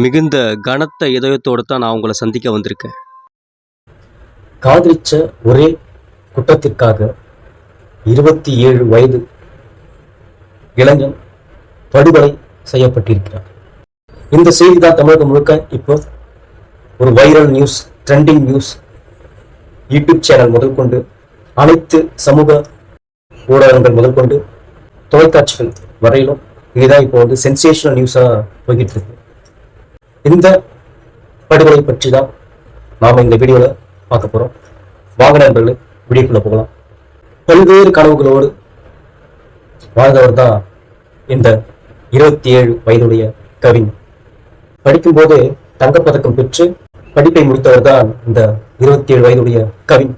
மிகுந்த கனத்த இதயத்தோடு தான் நான் உங்களை சந்திக்க வந்திருக்கேன். காதலிச்ச ஒரே குற்றத்திற்காக இருபத்தி ஏழு வயது இளைஞன் படுகொலை செய்யப்பட்டிருக்கிறார். இந்த செய்தி தான் தமிழகம் முழுக்க இப்போ ஒரு viral news trending news YouTube channel முதல் கொண்டு அனைத்து சமூக ஊடகங்கள் முதல் கொண்டு தொலைக்காட்சிகள் வரையிலும் இதுதான் இப்போ வந்து சென்சேஷனல் நியூஸா போய்கிட்டு இருக்கு. இந்த படுகொலை பற்றி தான் நாம இந்த வீடியோவில் பார்க்க போகிறோம் வாங்க நண்பர்களே வீடியோக்குள்ள போகலாம். பல்வேறு கனவுகளோடு வாழ்ந்தவர் தான் இந்த இருபத்தி ஏழு வயதுடைய கவின் படிக்கும்போது தங்கப்பதக்கம் பெற்று படிப்பை முடித்தவர் தான் இந்த இருபத்தி ஏழு வயதுடைய கவின்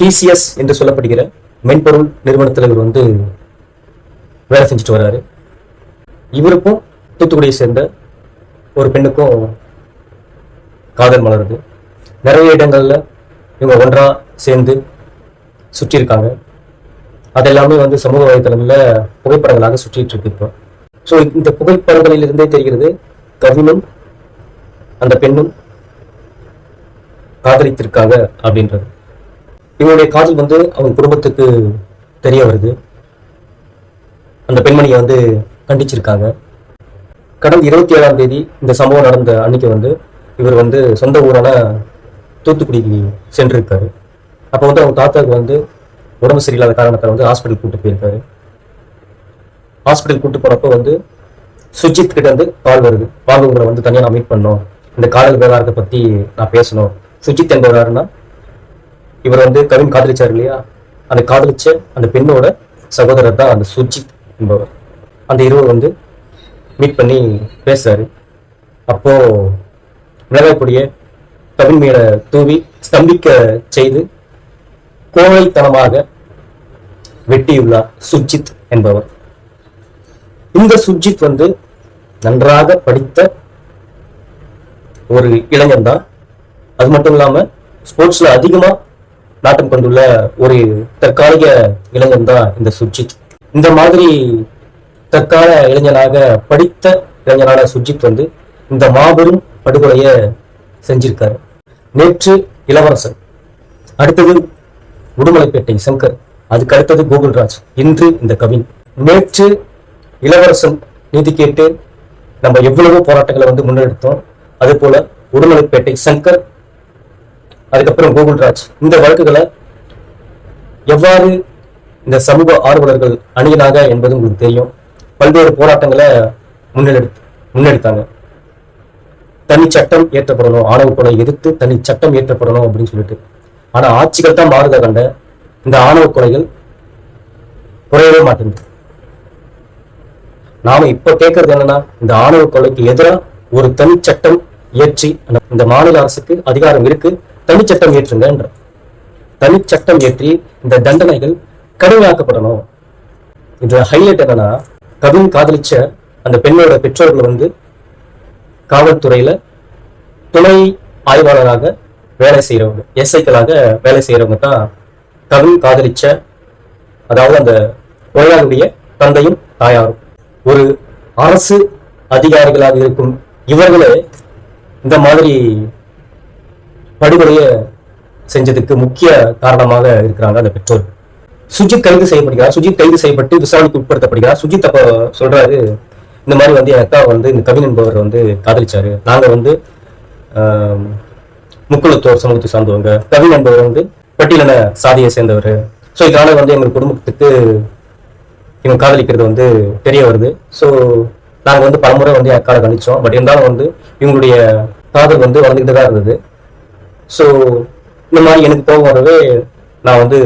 டிசிஎஸ் என்று சொல்லப்படுகிற மென்பொருள் நிறுவனத்தில் இவர் வந்து வேலை செஞ்சுட்டு வர்றாரு. இவருக்கும் தூத்துக்குடியை சேர்ந்த ஒரு பெண்ணுக்கும் காதல் மலருது. நிறைய இடங்களில் இவங்க ஒன்றா சேர்ந்து சுற்றி இருக்காங்க அதெல்லாமே வந்து சமூக வலைத்தளங்களில் புகைப்படங்களாக சுற்றிட்டு இருக்கு இப்போ. ஸோ இந்த புகைப்படங்களிலிருந்தே தெரிகிறது கவினும் அந்த பெண்ணும் காதலித்திருக்காங்க அப்படின்றது. இவனுடைய காதல் வந்து அவங்க குடும்பத்துக்கு தெரிய வருது. அந்த பெண்மணியை வந்து கண்டிச்சிருக்காங்க. கடந்த இருபத்தி ஏழாம் தேதி இந்த சம்பவம் நடந்த அன்னைக்கு வந்து இவர் வந்து சொந்த ஊரான தூத்துக்குடிக்கு சென்றிருக்காரு. அப்போ வந்து அவங்க தாத்தாவுக்கு வந்து உடம்பு சரியில்லாத காரணத்தை வந்து ஹாஸ்பிட்டல் கூட்டு போயிருக்காரு. ஹாஸ்பிட்டல் கூட்டு போறப்போ வந்து சுஜித் கிட்ட இருந்து பால் வருது. பால் உங்களை வந்து தனியாக நான் மீட் பண்ணோம். இந்த காதல் விவகாரத்தை பத்தி நான் பேசணும். சுஜித் என்பவர் யாருன்னா இவர் வந்து கவின் காதலிச்சார் இல்லையா? அந்த காதலிச்ச அந்த பெண்ணோட சகோதரர் தான் அந்த சுஜித் என்பவர். அந்த இருவர் வந்து மீட் பண்ணி பேசுறாரு. அப்போ மிளகாய் பொடியை கவின் மேல தூவி ஸ்தம்பிக்க செய்து கோழைத்தனமாக வெட்டியுள்ளார் சுஜித் என்பவர். இந்த சுஜித் வந்து நன்றாக படித்த ஒரு இளைஞன் தான். அது மட்டும் இல்லாம ஸ்போர்ட்ஸ்ல அதிகமா நாட்டம் கொண்டுள்ள ஒரு தற்காலிக இளைஞன் தான் இந்த சுஜித் இந்த மாதிரி தற்கால இளைஞனாக படித்த இளைஞனான சுஜித் வந்து இந்த மாபெரும் படுகொலையை செஞ்சிருக்காரு. நேற்று இளவரசன் அடுத்தது உடுமலைப்பேட்டை சங்கர் அதுக்கு அடுத்தது கோகுல்ராஜ் இன்று இந்த கவின். நேற்று இளவரசன் நீதி கேட்டு நம்ம எவ்வளவோ போராட்டங்களை வந்து முன்னெடுத்தோம். அதே போல உடுமலைப்பேட்டை சங்கர் அதுக்கப்புறம் கோகுல்ராஜ் இந்த வழக்குகளை எவ்வாறு இந்த சமூக ஆர்வலர்கள் அணியினாக என்பது உங்களுக்கு தெரியும். பல்வேறு போராட்டங்களை முன்னெடுத்து முன்னெடுத்தாங்க. தனி சட்டம் ஏற்றப்படணும் ஆணவ கொலை எதிர்த்து தனி சட்டம் ஏற்றப்படணும் அப்படின்னு சொல்லிட்டு. ஆனா ஆட்சிகள் தான் மாறுத கண்ட இந்த ஆணவ கொலைகள் குறையவே மாட்டேங்குது. நாம இப்ப கேட்கறது என்னன்னா இந்த ஆணவ கொலைக்கு எதிராக ஒரு தனி சட்டம் இயற்றி இந்த மாநில அரசுக்கு அதிகாரம் இருக்கு தனி சட்டம் ஏற்றுங்கன்ற தனி சட்டம் ஏற்றி இந்த தண்டனைகள் கடுமையாக்கப்படணும். இந்த ஹைலைட் என்னன்னா கவின் காதலிச்ச அந்த பெண்ணோட பெற்றோர்கள் வந்து காவல்துறையில துணை ஆய்வாளராக வேலை செய்யறவங்க எஸ்ஐக்களாக வேலை செய்யறவங்க தான் கவின் காதலிச்ச அதாவது அந்த கொலையாளுடைய தந்தையும் தாயாரும். ஒரு அரசு அதிகாரிகளாக இருக்கும் இவர்களே இந்த மாதிரி படுகொலையை செஞ்சதுக்கு முக்கிய காரணமாக இருக்கிறாங்க அந்த பெற்றோர்கள். சுஜித் கைது செய்யப்படுகிறார். சுஜித் கைது செய்யப்பட்டு விசாரணைக்கு உட்படுத்தப்படுகிறார். சுஜித் அப்ப சொல்றாரு இந்த மாதிரி வந்து என் அக்கா வந்து இந்த கவின் என்பவர் வந்து காதலிச்சாரு. நாங்க வந்து முக்குளத்தோர் சமூகத்தை சார்ந்தவங்க. கவின் என்பவர் வந்து பட்டியலின சாதியை சேர்ந்தவர். ஸோ இதனால வந்து எங்கள் குடும்பத்துக்கு இவங்க காதலிக்கிறது வந்து தெரிய வருது. ஸோ நாங்கள் வந்து பலமுறை வந்து என் அக்காவை கணிச்சோம் பட் இருந்தாலும் வந்து இவங்களுடைய காதல் வந்து வளர்ந்துக்கிட்டு தான் இருந்தது. ஸோ இந்த மாதிரி எனக்கு கோபம் வரவே நான் வந்து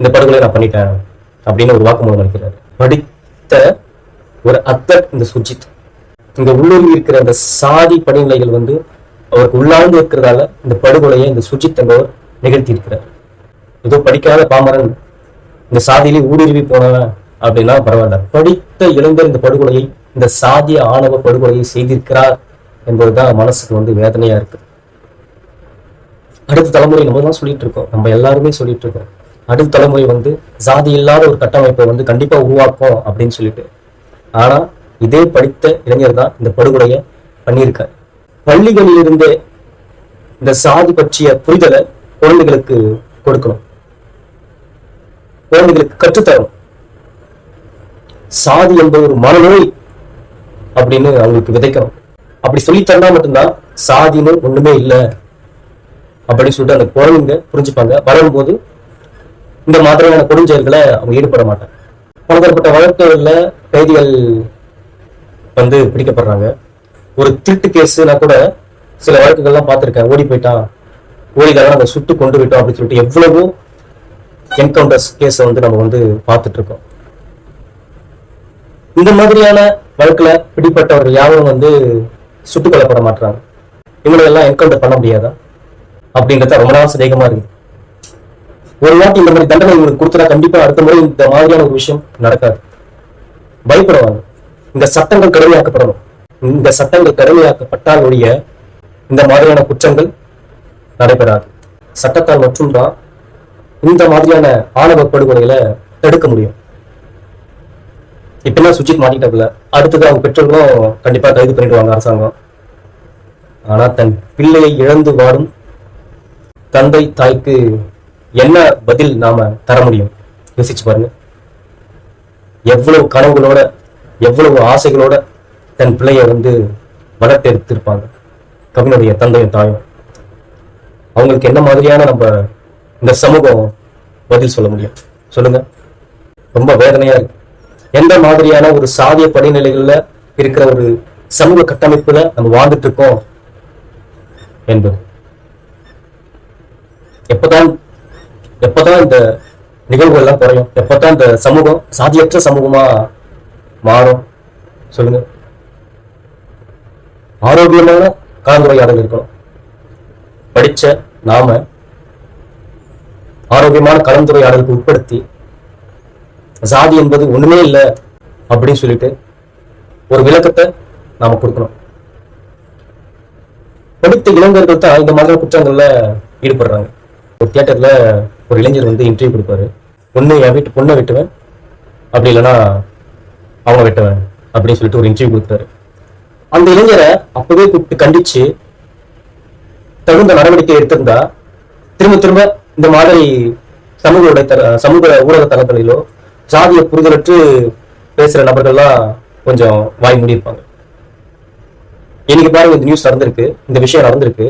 இந்த படுகொலை நான் பண்ணிட்டேன் அப்படின்னு ஒரு வாக்குமூலம் அளிக்கிறார் படித்த ஒரு அத்தர் இந்த சுஜித். இந்த உள்ளூரில் இருக்கிற அந்த சாதி படிநிலைகள் வந்து அவருக்கு உள்ளார்ந்து இருக்கிறதால இந்த படுகொலையை இந்த சுஜித் என்பவர் நிகழ்த்தி இருக்கிறார் ஏதோ படிக்காத பாமரன் இந்த சாதியிலே ஊடுருவி போனவன் அப்படின்னா பரவாயில்ல. படித்த இளைஞர் இந்த படுகொலையை இந்த சாதிய ஆணவ படுகொலையை செய்திருக்கிறார் என்பதுதான் மனசுக்கு வந்து வேதனையா இருக்கு. அடுத்த தலைமுறை நம்ம தான் சொல்லிட்டு இருக்கோம். நம்ம எல்லாருமே சொல்லிட்டு இருக்கோம். அடுத்த தலைமுறை வந்து சாதி இல்லாத ஒரு கட்டமைப்பை வந்து கண்டிப்பா உருவாக்கும் அப்படின்னு சொல்லிட்டு. ஆனா இதே படித்த இளைஞர் தான் இந்த படுகொலையை பண்ணியிருக்காரு. பள்ளிகளில் இருந்தே இந்த சாதி பற்றிய புரிதலை குழந்தைகளுக்கு கொடுக்கணும். குழந்தைகளுக்கு கற்றுத்தரணும். சாதி என்பது ஒரு மனநோய் அப்படின்னு அவங்களுக்கு விதைக்கணும். அப்படி சொல்லி தந்தா மட்டும்தான் சாதின்னு ஒண்ணுமே இல்லை அப்படின்னு சொல்லிட்டு அந்த குழந்தைங்க புரிஞ்சுப்பாங்க. வளரும்போது இந்த மாதிரியான கொடுஞ்செயல்களை அவங்க ஈடுபட மாட்டாங்க. பலதரப்பட்ட வழக்குகள்ல கைதிகள் வந்து பிடிக்கப்படுறாங்க. ஒரு திருட்டு கேஸ்னா கூட சில வழக்குகள்லாம் பார்த்துருக்கேன். ஓடி போயிட்டான். ஓடிதான் அதை சுட்டு கொண்டு விட்டோம் அப்படின்னு சொல்லிட்டு எவ்வளவோ என்கவுண்டர்ஸ் கேஸை வந்து நம்ம வந்து பார்த்துட்டு இருக்கோம் இந்த மாதிரியான வழக்குல பிடிப்பட்டவர்கள் யாரும் வந்து சுட்டுக் கொல்லப்பட மாட்டாங்க இவங்களெல்லாம் என்கவுண்டர் பண்ண முடியாதா? அப்படின்றத ரொம்ப நாள் சந்தேகமாக இருக்குது ஒரு வாட்டி இந்த மாதிரி தண்டனை உங்களுக்கு கொடுத்தா கண்டிப்பா அடுத்த முறை இந்த மாதிரியான ஒரு விஷயம் நடக்காது. பயப்படுவாங்க இந்த சட்டங்கள் கடுமையாக்கப்படணும். இந்த சட்டங்கள் கடுமையாக்கப்பட்டால் ஒழிய இந்த மாதிரியான குற்றங்கள் நடைபெறாது. சட்டத்தால் மட்டும்தான் இந்த மாதிரியான ஆணவ படுகொலைகளை தடுக்க முடியும். இப்பெல்லாம் சுஜித் மாட்டிக்கிட்டாப்புல. அடுத்தது அவங்க பெற்றோர்களும் கண்டிப்பா கைது பண்ணிடுவாங்க அரசாங்கம். ஆனா தன் பிள்ளையை இழந்து வாடும் தந்தை தாய்க்கு என்ன பதில் நாம தர முடியும்? யோசிச்சு பாருங்க. எவ்வளவு கனவுகளோட எவ்வளவு ஆசைகளோட தன் பிள்ளைய வந்து வளர்த்தெடுத்திருப்பாங்க. கவினுடைய தந்தையும் தாயும். அவங்களுக்கு என்ன மாதிரியான நம்ம இந்த சமூகம் பதில் சொல்ல முடியும்? சொல்லுங்க. ரொம்ப வேதனையா இருக்கு. எந்த மாதிரியான ஒரு சாதிய படிநிலைகள்ல இருக்கிற ஒரு சமூக கட்டமைப்புல நம்ம வாழ்ந்துட்டு இருக்கோம் என்பது. எப்பதான் எப்போதான் இந்த நிகழ்வுகள் எல்லாம் குறையும்? எப்பதான் இந்த சமூகம் சாதியற்ற சமூகமா மாறும்? சொல்லுங்க. ஆரோக்கியமான கலந்துரையாடல் இருக்கணும். படிச்ச நாம ஆரோக்கியமான கலந்துரையாடலுக்கு உட்படுத்தி சாதி என்பது ஒண்ணுமே இல்லை அப்படின்னு சொல்லிட்டு ஒரு விளக்கத்தை நாம கொடுக்கணும். படித்த இளைஞர்கள் தான் இந்த மாதிரி குற்றங்கள்ல ஈடுபடுறாங்க. ஒரு தியேட்டர்ல ஒரு இளைஞர் வந்து இன்டர்வியூ கொடுப்பாரு. பொண்ணு என் வீட்டு பொண்ணை வெட்டுவேன். அப்படி இல்லைன்னா அவனை வெட்டுவேன் அப்படின்னு சொல்லிட்டு ஒரு இன்டர்வியூ கொடுத்தாரு. அந்த இளைஞரை அப்பவே கூப்பிட்டு கண்டிச்சு தகுந்த நடவடிக்கை எடுத்திருந்தா திரும்ப திரும்ப இந்த மாதிரி சமூக உடைத்தர சமூக ஊடக தளங்களிலோ ஜாதிய புரிதலற்று பேசுற நபர்கள்லாம் கொஞ்சம் வாய் மூடியிருப்பாங்க. இன்னைக்கு பாருங்க இந்த நியூஸ் நடந்திருக்கு இந்த விஷயம் நடந்திருக்கு.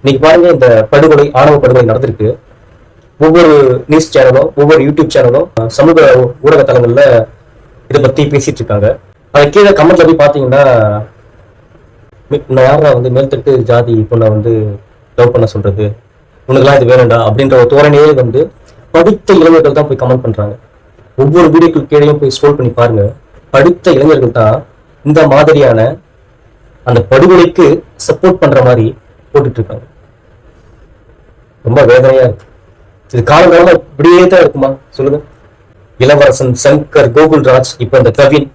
இன்னைக்கு பாருங்க இந்த படுகொலை ஆணவ படுகொலை நடந்திருக்கு. ஒவ்வொரு நியூஸ் சேனலும் ஒவ்வொரு யூடியூப் சேனலும் சமூக ஊடக தளங்கள்ல இதை பத்தி பேசிட்டு இருக்காங்க. அது கீழே கமெண்ட்ல போய் பாத்தீங்கன்னா யாரா வந்து மேல்தட்டு ஜாதி பொண்ணை வந்து லவ் பண்ண சொல்றது? உனக்குலாம் இது வேணும்டா அப்படின்ற ஒரு தோரணையே வந்து படித்த இளைஞர்கள் தான் போய் கமெண்ட் பண்றாங்க. ஒவ்வொரு வீடியோக்கு கீழேயும் போய் ஸ்க்ரோல் பண்ணி பாருங்க. படித்த இளைஞர்கள் தான் இந்த மாதிரியான அந்த படுகொலைக்கு சப்போர்ட் பண்ற மாதிரி போட்டுட்டு இருக்காங்க. ரொம்ப வேதனையா இருக்கு. இது காலங்காலமா இப்படியே தான் இருக்குமா? சொல்லுங்க. இளவரசன் சங்கர் கோகுல்ராஜ் இப்ப இந்த கவின்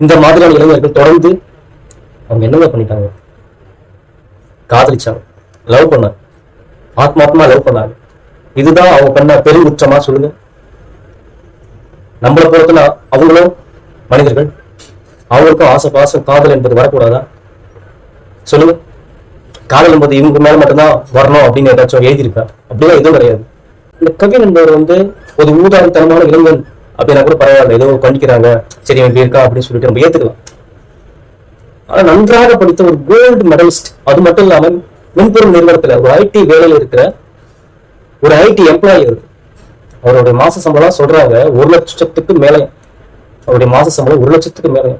இந்த மாதிரியான இளைஞர்கள் தொடர்ந்து அவங்க என்னங்க பண்ணிட்டாங்க? காதலிச்சாங்க. லவ் பண்ணாங்க. ஆத்மாத்மா லவ் பண்ணாங்க. இதுதான் அவங்க பண்ண பெருங்குற்றமா? சொல்லுங்க. நம்மளை பொறுத்தனா அவங்களும் மனிதர்கள். அவங்களுக்கும் ஆசை பாசம் காதல் என்பது வரக்கூடாதா? சொல்லுங்க. காதலும் போது இவங்க மேல மட்டும்தான் வரணும் அப்படின்னு ஏதாச்சும் எழுதியிருப்பேன். அப்படிலாம் எதுவும் கிடையாது. இந்த கவி என்பவர் வந்து ஒரு ஊதாரித்தனமான இளைஞன் அப்படின்னா கூட பரவாயில்ல. ஏதோ கண்டிக்கிறாங்க. சரி இப்படி இருக்கா அப்படின்னு சொல்லிட்டு நம்ம ஏத்துக்கலாம். ஆனா நன்றாக படித்த ஒரு கோல்டு மெடலிஸ்ட் அது மட்டும் இல்லாமல் மென்பொருள் நிறுவனத்துல ஒரு ஐடி வேலையில இருக்கிற ஒரு ஐடி எம்ப்ளாயி இருக்கு அவருடைய மாச சம்பளம் சொல்றாங்க. ஒரு லட்சத்துக்கு மேலே. அவருடைய மாச சம்பளம் ஒரு லட்சத்துக்கு மேலே.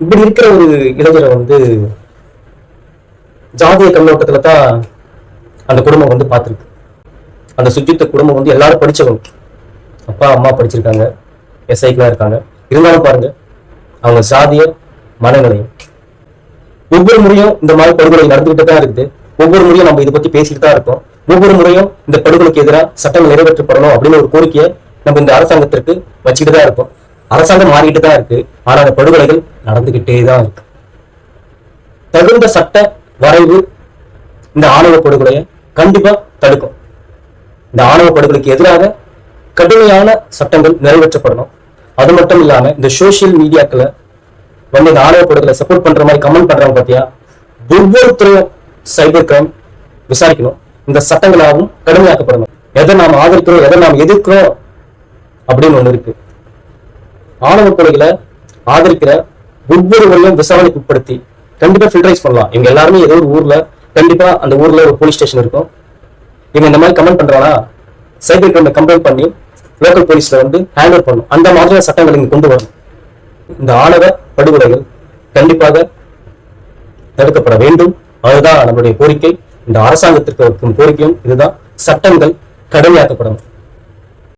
இப்படி இருக்கிற ஒரு இளைஞரை வந்து ஜாதிய கண்ணோட்டத்துல தான் அந்த குடும்பம் வந்து பார்த்திருக்கு. அந்த சுஜித்த குடும்பம் வந்து எல்லாரும் படிச்சவங்க. அப்பா அம்மா படிச்சிருக்காங்க. எஸ்ஐக்கெல்லாம் இருக்காங்க. இருந்தாலும் பாருங்க அவங்க சாதிய மனநிலையும் ஒவ்வொரு முறையும் இந்த மாதிரி படுகொலை நடந்துகிட்டு தான் இருக்குது. ஒவ்வொரு முறையும் நம்ம இதை பத்தி பேசிட்டு தான் இருக்கோம். ஒவ்வொரு முறையும் இந்த படுகொலைக்கு எதிராக சட்டம் நிறைவேற்றப்படணும் அப்படின்னு ஒரு கோரிக்கையை நம்ம இந்த அரசாங்கத்திற்கு வச்சுக்கிட்டு தான் இருக்கோம். அரசாங்கம் மாறிக்கிட்டு தான் இருக்கு. ஆனா அந்த படுகொலைகள் நடந்துகிட்டே தான் இருக்கு. தகுந்த சட்ட வரைவு இந்த ஆணவ படுகொலையை கண்டிப்பா தடுக்கும். இந்த ஆணவ படுகொலைக்கு எதிராக கடுமையான சட்டங்கள் நிறைவேற்றப்படணும். அது மட்டும் இல்லாம இந்த சோசியல் மீடியாக்களை வந்து இந்த ஆணவ படுகொலை சப்போர்ட் பண்ற மாதிரி கமெண்ட் பண்றாங்க பாத்தியா ஒவ்வொருத்தரையும் சைபர் கிரைம் விசாரிக்கணும். இந்த சட்டங்களாகவும் கடுமையாக்கப்படணும். எதை நாம் ஆதரிக்கிறோம் எதை நாம் எதிர்க்கிறோம் அப்படின்னு ஒண்ணு இருக்கு. ஆணவ கொலைகளை ஆதரிக்கிற ஒவ்வொருவரையும் விசாரணைக்கு உட்படுத்தி கண்டிப்பா ஃபில்டரைஸ் பண்ணலாம். இவங்க எல்லாருமே ஏதோ ஒரு ஊர்ல கண்டிப்பா அந்த ஊர்ல ஒரு போலீஸ் ஸ்டேஷன் இருக்கும். இவங்க இந்த மாதிரி கமெண்ட் பண்றானா? சைபர் கிரைம் கம்ப்ளைண்ட் பண்ணி லோக்கல் போலீஸ்ல வந்து ஹேண்ட் ஓவர் பண்ணும் அந்த மாதிரியான சட்டங்கள் இங்க கொண்டு வரணும். இந்த ஆணவ படுகொலைகள் கண்டிப்பாக தடுக்கப்பட வேண்டும். அதுதான் நம்மளுடைய கோரிக்கை. இந்த அரசாங்கத்திற்கு வைக்கும் கோரிக்கையும் இதுதான். சட்டங்கள் கடுமையாக்கப்படணும்.